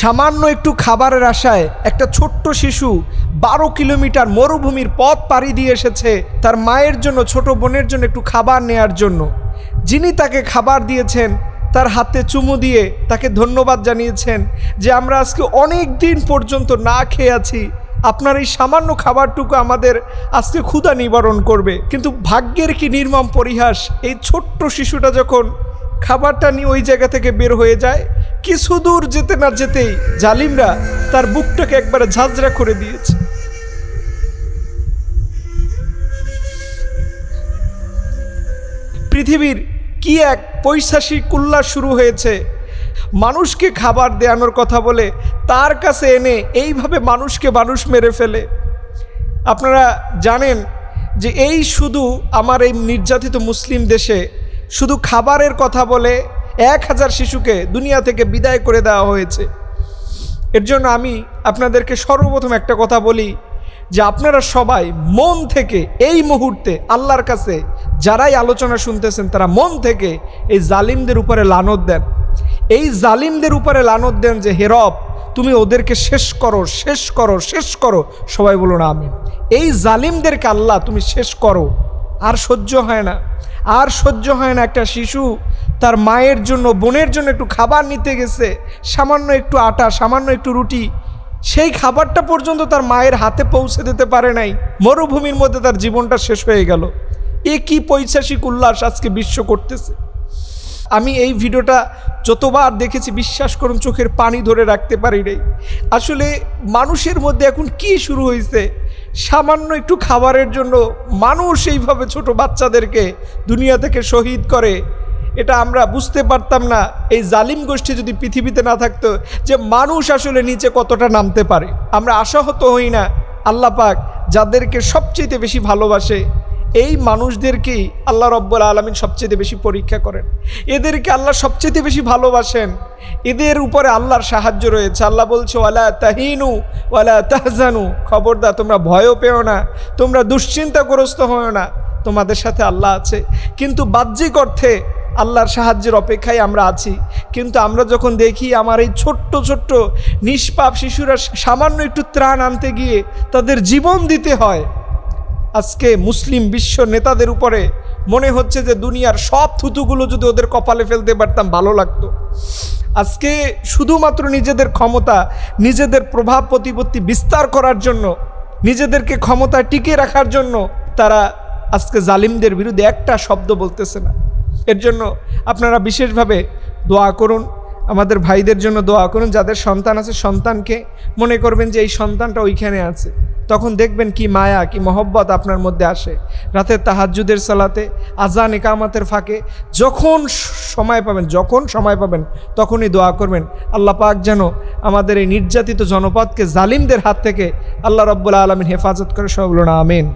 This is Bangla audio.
সামান্য একটু খাবারের আশায় একটা ছোট্ট শিশু বারো কিলোমিটার মরুভূমির পথ পাড়ি দিয়ে এসেছে তার মায়ের জন্য, ছোট বোনের জন্য একটু খাবার নেয়ার জন্য। যিনি তাকে খাবার দিয়েছেন, তার হাতে চুমু দিয়ে তাকে ধন্যবাদ জানিয়েছেন যে আমরা আজকে অনেক দিন পর্যন্ত না খেয়ে আছি। আপনার এই সামান্য খাবারটুকু আমাদের আজকে ক্ষুধা নিবারণ করবে। কিন্তু ভাগ্যের কি নির্মম পরিহাস, এই ছোট্ট শিশুটা যখন খাবারটা নিয়ে ওই জায়গা থেকে বের হয়ে যায় কিছু দূর যেতে না যেতেই জালিমরা তার বুকটাকে একবারে ঝাঁঝরা করে দিয়েছে। পৃথিবীর কি এক পৈশাসিক উল্লাস শুরু হয়েছে? মানুষকে খাবার দেয়ানোর কথা বলে তার কাছে এনে এইভাবে মানুষকে মানুষ মেরে ফেলে। আপনারা জানেন যে এই শুধু আমার এই নির্যাতিত মুসলিম দেশে শুধু খাবারের কথা বলে এক হাজার শিশুকে দুনিয়া থেকে বিদায় করে দেওয়া হয়েছে। এর জন্য আমি আপনাদেরকে সর্বপ্রথম একটা কথা বলি যে আপনারা সবাই মন থেকে এই মুহূর্তে আল্লাহর কাছে যারাই আলোচনা শুনতেছেন, তারা মন থেকে এই জালিমদের উপরে লানত দেন। এই জালিমদের উপরে লানত দেন যে হেরব তুমি ওদেরকে শেষ করো শেষ করো শেষ করো। সবাই বলুন আমি এই জালিমদেরকে আল্লাহ, তুমি শেষ করো। আর সহ্য হয় না। আর সহ্য হয় না একটা শিশু তার মায়ের জন্য, বোনের জন্য একটু খাবার নিতে গেছে, সামান্য একটু আটা, সামান্য একটু রুটি, সেই খাবারটা পর্যন্ত তার মায়ের হাতে পৌঁছে দিতে পারে নাই। মরুভূমির মধ্যে তার জীবনটা শেষ হয়ে গেল। এ কি পৈশাসিক উল্লাস আজকে বিশ্ব করতেছে। আমি এই ভিডিওটা যতবার দেখেছি, বিশ্বাস করুন, চোখের পানি ধরে রাখতে পারি নাই। আসলে মানুষের মধ্যে এখন কি শুরু হয়েছে সামান্য একটু খাবারের জন্য মানুষ এইভাবে ছোট বাচ্চাদেরকে দুনিয়া থেকে শহীদ করে, এটা আমরা বুঝতে পারতাম না। এই জালিম গোষ্ঠী যদি পৃথিবীতে না থাকতো, যে মানুষ আসলে নিচে কতটা নামতে পারে। আমরা আশাহত হই না। আল্লাহ পাক যাদেরকে সবচেয়ে বেশি ভালোবাসে এই মানুষদেরকেই আল্লাহ রব্বুল আলমিন সবচেয়ে বেশি পরীক্ষা করেন। এদেরকে আল্লাহ সবচেয়ে বেশি ভালোবাসেন। এদের উপরে আল্লাহর সাহায্য রয়েছে। আল্লাহ বলছে, ওয়ালা তাহিনু, ওয়ালা তাহজানু। খবরদার, তোমরা ভয়ও পেও না, তোমরা দুশ্চিন্তাগ্রস্ত হও না, তোমাদের সাথে আল্লাহ আছে। কিন্তু বাহ্যিক অর্থে আল্লাহর সাহায্যের অপেক্ষায় আমরা আছি। কিন্তু আমরা যখন দেখি আমার এই ছোট্ট ছোট্ট, নিষ্পাপ শিশুরা সামান্য একটু ত্রাণ আনতে গিয়ে তাদের জীবন দিতে হয় আজকে মুসলিম বিশ্ব নেতাদের উপরে মনে হচ্ছে যে দুনিয়ার সব থুতুগুলো যদি ওদের কপালে ফেলতে পারতাম, ভালো লাগতো। আজকে শুধুমাত্র নিজেদের ক্ষমতা, নিজেদের প্রভাব প্রতিপত্তি বিস্তার করার জন্য, নিজেদেরকে ক্ষমতায় টিকিয়ে রাখার জন্য তারা আজকে জালিমদের বিরুদ্ধে একটা শব্দ বলতেছে না। এর জন্য আপনারা বিশেষভাবে দোয়া করুন, আমাদের ভাইদের জন্য দোয়া করুন, যাদের সন্তান আছে সন্তানকে মনে করবেন যে এই সন্তানটা ওইখানে আছে। তখন দেখবেন কি মায়া, কি মহব্বত আপনার মধ্যে আসে। রাতের তাহাজুদের সালাতে, আজান, একামাতের ফাঁকে যখন সময় পাবেন, যখন সময় পাবেন, তখনই দোয়া করবেন। আল্লাহ পাক যেন আমাদের এই নির্যাতিত জনপদকে, জালিমদের হাত থেকে আল্লাহ রব্বুল আলমিন হেফাজত করে সবগুলো না, আমিন।